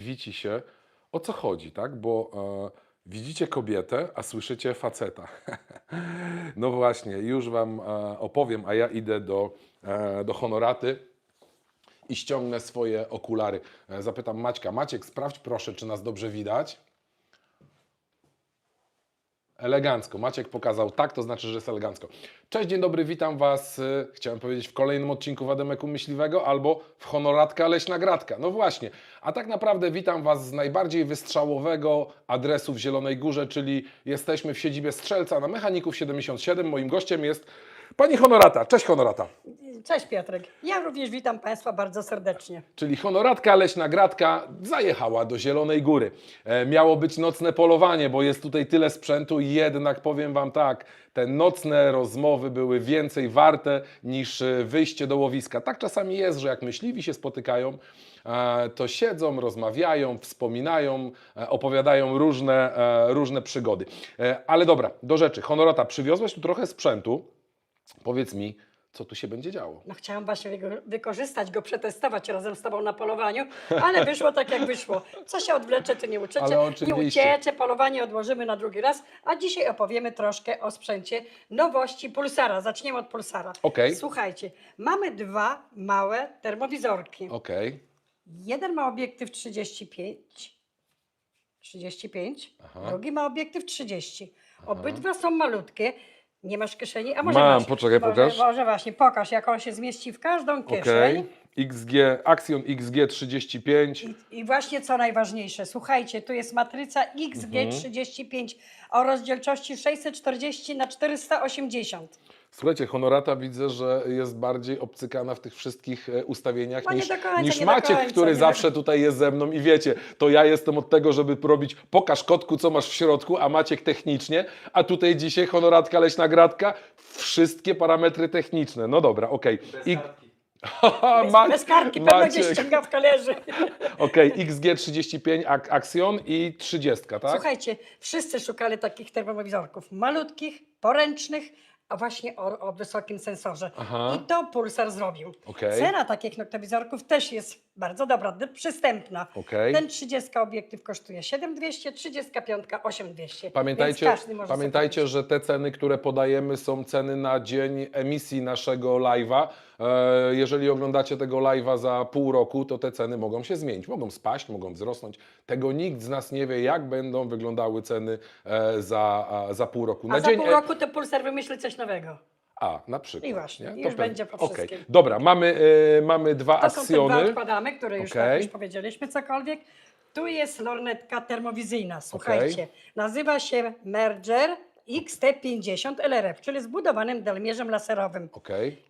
Wici się, o co chodzi, tak? Bo e, widzicie kobietę, a słyszycie faceta. no właśnie, już Wam e, opowiem, a ja idę do, e, do honoraty i ściągnę swoje okulary. E, zapytam Maćka, Maciek, sprawdź proszę, czy nas dobrze widać. Elegancko. Maciek pokazał tak, to znaczy, że jest elegancko. Cześć, dzień dobry, witam Was, y, chciałem powiedzieć, w kolejnym odcinku Wademeku Myśliwego albo w Honoratka Leśna Gratka. No właśnie, a tak naprawdę witam Was z najbardziej wystrzałowego adresu w Zielonej Górze, czyli jesteśmy w siedzibie Strzelca na Mechaników 77. Moim gościem jest Pani Honorata. Cześć Honorata. Cześć Piotrek. Ja również witam Państwa bardzo serdecznie. Czyli honoratka leśna gratka zajechała do Zielonej Góry. E, miało być nocne polowanie, bo jest tutaj tyle sprzętu, jednak powiem Wam tak, te nocne rozmowy były więcej warte niż e, wyjście do łowiska. Tak czasami jest, że jak myśliwi się spotykają, e, to siedzą, rozmawiają, wspominają, e, opowiadają różne, różne przygody. Ale dobra, do rzeczy. Honorata, przywiozłeś tu trochę sprzętu. Powiedz mi, co tu się będzie działo? No chciałam właśnie wygo- wykorzystać go, przetestować razem z Tobą na polowaniu, ale wyszło tak jak wyszło. Co się odwlecze, to nie Ale uciecze, nie oczywiście. uciecze, polowanie odłożymy na drugi raz, a dzisiaj opowiemy troszkę o sprzęcie nowości Pulsara. Zaczniemy od Pulsara. Okej. Słuchajcie, mamy dwa małe termowizorki. Okej. Jeden ma obiektyw 35, 35, Aha. drugi ma obiektyw 30. Obydwa są malutkie. Nie masz kieszeni? A może Mam, masz? poczekaj, może, pokaż. Może właśnie, pokaż, jak on się zmieści w każdą kieszeń. XG, Axion XG 35. I, I właśnie co najważniejsze, słuchajcie, tu jest matryca Mhm. XG35 o rozdzielczości 640 na 480. Słuchajcie, Honorata widzę, że jest bardziej obcykana w tych wszystkich e, ustawieniach No niż, końca, niż Maciek, końca, który zawsze tutaj jest ze mną i wiecie, to ja jestem od tego, żeby robić pokaż kotku, co masz w środku, a Maciek technicznie, a tutaj dzisiaj Honoratka Leśna Gratka, wszystkie parametry techniczne. No dobra, okej. I... Haha, Bez, Ma- bez kartki, pewno gdzieś Maciek. ściągawka leży. Okej, XG35 Ak- Axion i 30, tak? Słuchajcie, wszyscy szukali takich termowizorków malutkich, poręcznych, właśnie o, o wysokim sensorze. Aha. I to Pulsar zrobił. Okej. Cena takich noktowizorków też jest bardzo dobra, d- przystępna. Okej. Ten 30 obiektyw kosztuje 7200, 35 8200. Pamiętajcie, Więc każdy może sobie pamiętajcie, że te ceny, które podajemy, są ceny na dzień emisji naszego live'a. E, Jeżeli oglądacie tego live'a za pół roku, to te ceny mogą się zmienić. Mogą spaść, mogą wzrosnąć. Tego nikt z nas nie wie, jak będą wyglądały ceny e, za, za pół roku. A za pół e- roku to Pulsar wymyśli coś nowego. A, na przykład. I właśnie, nie? już pewnie. będzie po Okej. wszystkim. Dobra, mamy, e, mamy dwa To są te dwa odkładamy, które już, Okej. tak, już powiedzieliśmy cokolwiek. Tu jest lornetka termowizyjna, słuchajcie. Nazywa się Merger XT50 LRF, czyli zbudowanym delmierzem laserowym. Okej.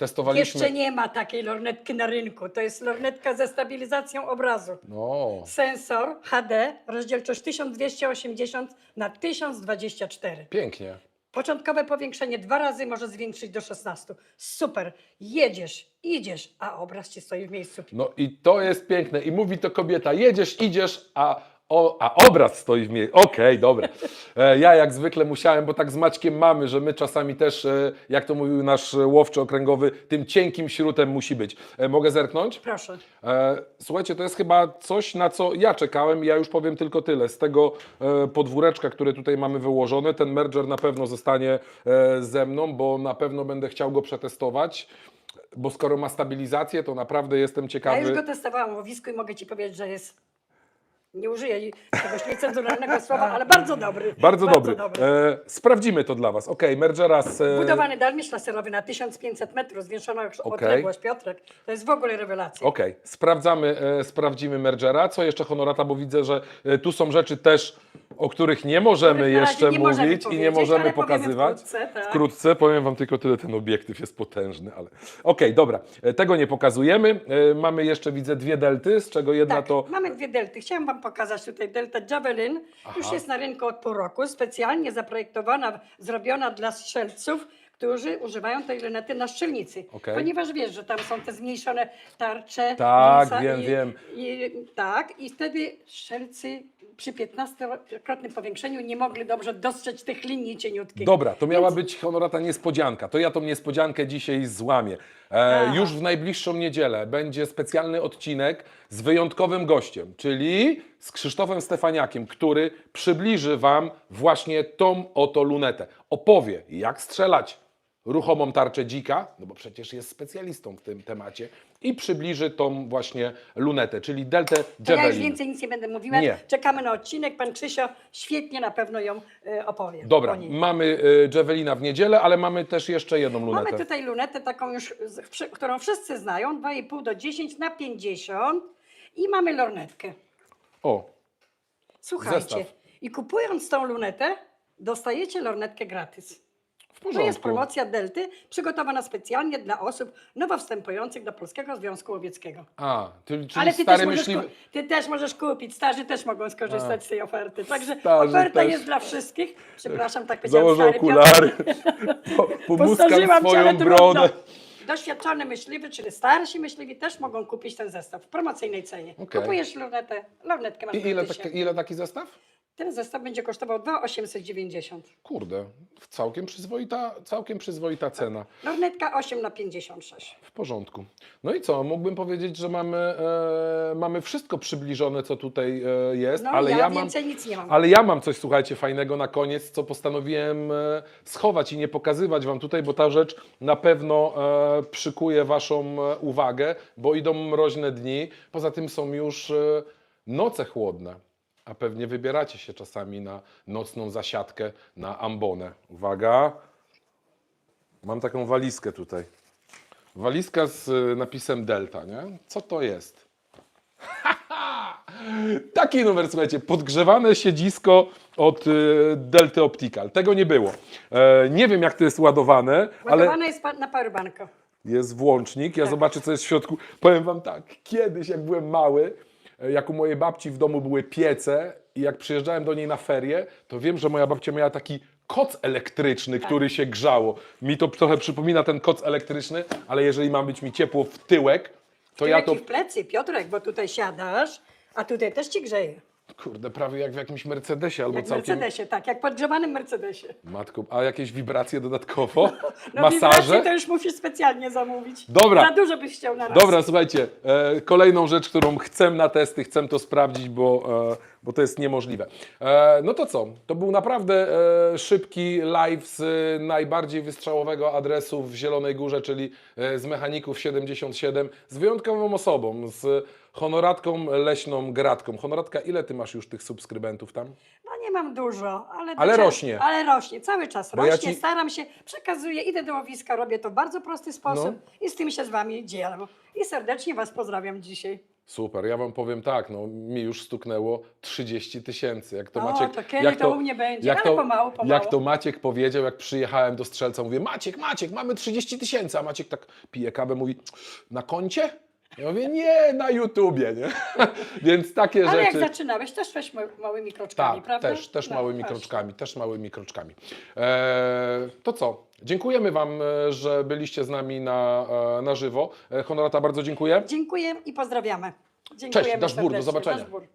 Testowaliśmy. Jeszcze nie ma takiej lornetki na rynku. To jest lornetka ze stabilizacją obrazu. No, Sensor HD, rozdzielczość 1280 na 1024. pięknie. Początkowe powiększenie dwa razy może zwiększyć do 16. Super, jedziesz, idziesz, a obraz ci stoi w miejscu. No i to jest piękne. I mówi to kobieta, jedziesz, idziesz, a, o, a obraz stoi w miejscu. Okej, dobra. E, ja jak zwykle musiałem, bo tak z Maćkiem mamy, że my czasami też, e, jak to mówił nasz łowczy okręgowy, tym cienkim śrutem musi być. E, mogę zerknąć? Proszę. Słuchajcie, to jest chyba coś, na co ja czekałem. Ja już powiem tylko tyle. Z tego podwóreczka, które tutaj mamy wyłożone, ten merger na pewno zostanie ze mną, bo na pewno będę chciał go przetestować. Bo skoro ma stabilizację, to naprawdę jestem Ja ciekawy. już go testowałam w łowisku i mogę ci powiedzieć, że jest. Nie użyję czegoś niecenzuralnego słowa, ale bardzo dobry. Bardzo, dobry. E, sprawdzimy to dla Was. Ok, mergera z. E, Budowany dalmierz laserowy na 1500 metrów, zwiększono już Okej. odległość, Piotrek. To jest w ogóle rewelacja. Okej, sprawdzamy, e, sprawdzimy mergera. Co jeszcze honorata, bo widzę, że e, tu są rzeczy też, o których nie możemy jeszcze nie możemy mówić i nie możemy pokazywać. wkrótce, tak. Wkrótce powiem Wam tylko tyle, ten obiektyw jest potężny, ale. Okej, dobra, e, tego nie pokazujemy. E, mamy jeszcze, widzę, dwie delty, z czego jedna Tak, to. mamy dwie delty. Chciałam Wam pokazać tutaj deltę Javelin. Już jest na rynku od pół roku. Specjalnie zaprojektowana, zrobiona dla strzelców, którzy używają tej lunety na strzelnicy. Okej. Ponieważ wiesz, że tam są te zmniejszone tarcze. Tak, wiem, i, wiem. I, tak, i wtedy strzelcy przy 15-krotnym powiększeniu nie mogli dobrze dostrzec tych linii cieniutkich. Dobra, to miała być honorata niespodzianka. To ja tą niespodziankę dzisiaj złamię. E, A. już w najbliższą niedzielę będzie specjalny odcinek z wyjątkowym gościem, czyli z Krzysztofem Stefaniakiem, który przybliży Wam właśnie tą oto lunetę. Opowie, jak strzelać ruchomą tarczę dzika, no bo przecież jest specjalistą w tym temacie, i przybliży tą właśnie lunetę, czyli deltę To ja już Javelin. więcej nic nie będę mówiła. Nie. Czekamy na odcinek. Pan Krzysio świetnie na pewno ją e, opowie. Dobra, o niej. mamy y, Javelina w niedzielę, ale mamy też jeszcze jedną lunetę. Mamy tutaj lunetę taką już, z- wszy- którą wszyscy znają, 2,5 do 10 na 50 i mamy lornetkę. O, Słuchajcie, Zestaw. i kupując tą lunetę, dostajecie lornetkę gratis. To jest promocja Delty, przygotowana specjalnie dla osób nowo wstępujących do Polskiego Związku Łowieckiego. A, czyli, czyli Ale ty stary też, możesz, myśliwy... ku- ty też możesz kupić, starzy też mogą skorzystać z tej oferty. Także Starzy oferta też. jest dla wszystkich. Przepraszam, tak powiedziałam Założę stary okulary, po, Postarzyłam ale swoją trudno. brodę. Doświadczony myśliwy, czyli starsi myśliwi też mogą kupić ten zestaw w promocyjnej cenie. Okej. Kupujesz lornetę, lornetkę masz I ile, ile taki zestaw? Ten zestaw będzie kosztował 2,890. Kurde, całkiem przyzwoita, całkiem przyzwoita cena. Lornetka 8 na 56. W porządku. No i co, mógłbym powiedzieć, że mamy, e, mamy wszystko przybliżone, co tutaj e, jest, No ale ja, ja, mam... więcej nic nie mam. Ale ja mam coś, słuchajcie, fajnego na koniec, co postanowiłem e, schować i nie pokazywać Wam tutaj, bo ta rzecz na pewno e, przykuje Waszą e, uwagę, bo idą mroźne dni. Poza tym są już e, noce chłodne, a pewnie wybieracie się czasami na nocną zasiadkę na ambonę. Uwaga, mam taką walizkę tutaj. Walizka z e, napisem Delta, nie? Co to jest? Taki numer, słuchajcie, podgrzewane siedzisko od y, Delty Optical. Tego nie było. E, nie wiem, jak to jest ładowane, ale Ładowana jest na powerbanku. jest włącznik. Ja zobaczę, co jest w środku. Powiem Wam tak, kiedyś, jak byłem mały, jak u mojej babci w domu były piece i jak przyjeżdżałem do niej na ferie, to wiem, że moja babcia miała taki koc elektryczny, który się grzało. Mi to trochę przypomina ten koc elektryczny, ale jeżeli ma być mi ciepło w tyłek, to ja to w plecy, Piotrek, bo tutaj siadasz, a tutaj też ci grzeje. Kurde, prawie jak w jakimś Mercedesie albo Jak w całkiem. Mercedesie, tak, jak podgrzewanym Mercedesie. Matko, a jakieś wibracje dodatkowo? No wibracje Masaże? to już musisz specjalnie zamówić. Dobra. Za dużo byś chciał na raz. Dobra, słuchajcie, e, kolejną rzecz, którą chcę na testy, chcę to sprawdzić, bo, e, bo to jest niemożliwe. E, no to co? To był naprawdę e, szybki live z e, najbardziej wystrzałowego adresu w Zielonej Górze, czyli e, z Mechaników 77, z wyjątkową osobą, z honoratką leśną Gratką. Honoratka, ile ty masz już tych subskrybentów tam? No nie mam dużo, ale... Ale do- rośnie. Ale rośnie, cały czas Bo ja rośnie, ci- staram się, przekazuję, idę do łowiska, robię to w bardzo prosty sposób No. i z tym się z Wami dzielę. I serdecznie Was pozdrawiam dzisiaj. Super, ja wam powiem tak, no mi już stuknęło 30 tysięcy. Jak to O, Maciek. to kiedy jak to u mnie będzie? Jak Ale to, pomału, pomału. Jak to Maciek powiedział, jak przyjechałem do strzelca, mówię, Maciek, Maciek, mamy 30 tysięcy, a Maciek tak pije kawę, mówi, na koncie? Ja mówię, nie, na YouTubie, nie? Więc takie Ale jak rzeczy. zaczynałeś, też weź ma- małymi kroczkami, Tak, prawda? też, też No, małymi właśnie. kroczkami, też małymi kroczkami. Eee, to co? Dziękujemy Wam, e, że byliście z nami na, e, na żywo. E, Honorata, bardzo dziękuję. Dziękuję i pozdrawiamy. Dziękujemy Dashbour, do serdecznie. zobaczenia.